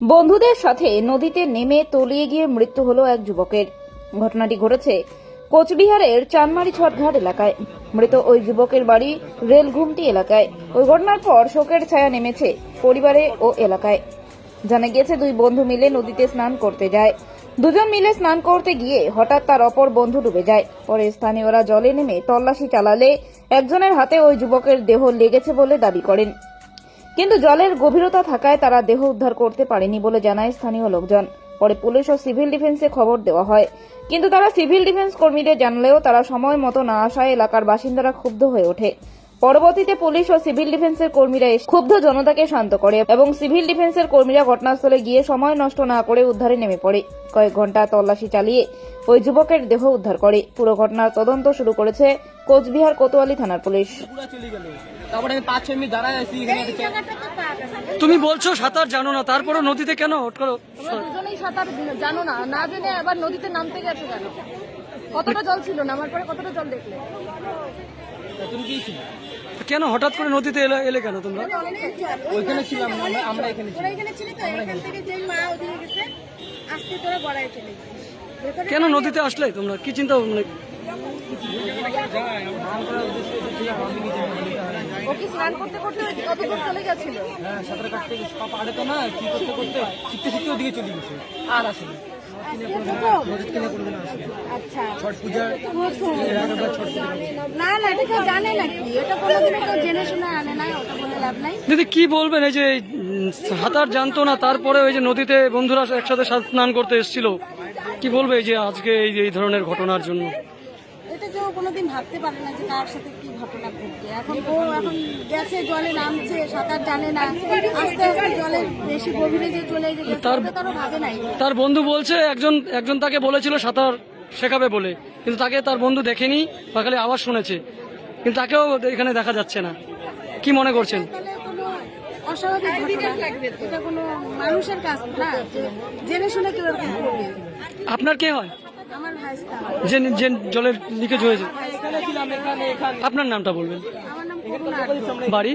বন্ধুদের সাথে নদীতে নেমে তলিয়ে গিয়ে মৃত্যু হলো এক যুবকের। ঘটনাটি ঘটেছে কোচবিহারের চানমারি ছটঘাট এলাকায়। মৃত ওই যুবকের বাড়ি রেলঘুমটি এলাকায়। ওই ঘটনার পর শোকের ছায়া নেমেছে পরিবারে ও এলাকায়। জানা গিয়েছে, দুই বন্ধু মিলে নদীতে স্নান করতে যায়। দুজন মিলে স্নান করতে গিয়ে হঠাৎ তার অপর বন্ধু ডুবে যায়। পরে স্থানীয়রা জলে নেমে তল্লাশি চালালে একজনের হাতে ওই যুবকের দেহ লেগেছে বলে দাবি করেন। কিন্তু জলের গভীরতা থাকায় তারা দেহ উদ্ধার করতে পারেনি বলে জানায় স্থানীয় লোকজন। পরে পুলিশ ও সিভিল ডিফেন্সে খবর দেওয়া হয়। কিন্তু তারা সিভিল ডিফেন্স কর্মীদের জানালেও তারা সময় মতো না আসায় এলাকার বাসিন্দারা ক্ষুব্ধ হয়ে ওঠে। পরবর্তীতে পুলিশ ও সিভিল ডিফেন্সের কর্মীরা ক্ষুব্ধ জনতাকে শান্ত করে এবং সিভিল ডিফেন্সের কর্মীরা ঘটনাস্থলে গিয়ে সময় নষ্ট না করে উদ্ধারে নেমে পড়ে। কয়েক ঘণ্টা তল্লাশি চালিয়ে ওই যুবকের দেহ উদ্ধার করে। পুরো ঘটনার তদন্ত শুরু করেছে কোচবিহার কোতোয়ালি থানার পুলিশ। তারপরে আমি পাঁচ ছয় মিনিট দাঁড়ায় আছি এখানে দেখে। তুমি বলছো সাঁতার জানো না তারপরে নদীতে কেন? হট করো তোমরা দুজনেই সাঁতার জানো না না জেনে আবার নদীতে নামতে গেছো কেন? কতটা জল ছিল? নামার পরে কতটা জল দেখলে? তুমি কি ছিল? কেন হঠাৎ করে নদীতে এলে এলে কেন তোমরা? ওইখানে ছিলাম না, আমরা- আমরা এখানে তোরা এখানে ছিলি তো এখান থেকে যে মা ওদিকে গেছে আজকে তোরা গড়ায় চলে গেছিস ভেতরে কেন নদীতে আসলে তোমরা কি চিন্তা মানে ও কি স্নান করতে করতে কত দূর চলে গেছিল? হ্যাঁ সাঁতার কাটতে তো না কি করতে করতে শিখতে শিখতে ওদিকে চলে গেছে আর আসেনি। আচ্ছা। দিদি কি বলবেন? এই যে সাঁতার জানতো না তারপরে ওই যে নদীতে বন্ধুরা একসাথে স্নান করতে এসেছিল। কি বলবে এই যে আজকে এই যে এই ধরনের ঘটনার জন্য? কেউ কোনোদিন ভাবতে পারে না যে কার সাথে কি ঘটনা ঘটবে। এখন ও এখন গেছে জলে নামছে সাঁতার জানে না। আস্তে আস্তে জলের বেশি গভীরে যে চলে গেছে তার- তারও ভাবে নাই। তার বন্ধু বলছে একজন একজন তাকে বলেছিল সাঁতার শেখাবে বলে। কিন্তু তাকে তার বন্ধু দেখেনি বা খালি আওয়াজ শুনেছে। কিন্তু তাকেও এখানে দেখা যাচ্ছে না। কি মনে করছেন? অস্বাভাবিক ঘটনা এটা কোনো মানুষের কাজ না জেনে শুনে কেউ আপনার কে হয়? যে যে জলের লিকেজ হয়েছে। আপনার নামটা বলবেন। বাড়ি?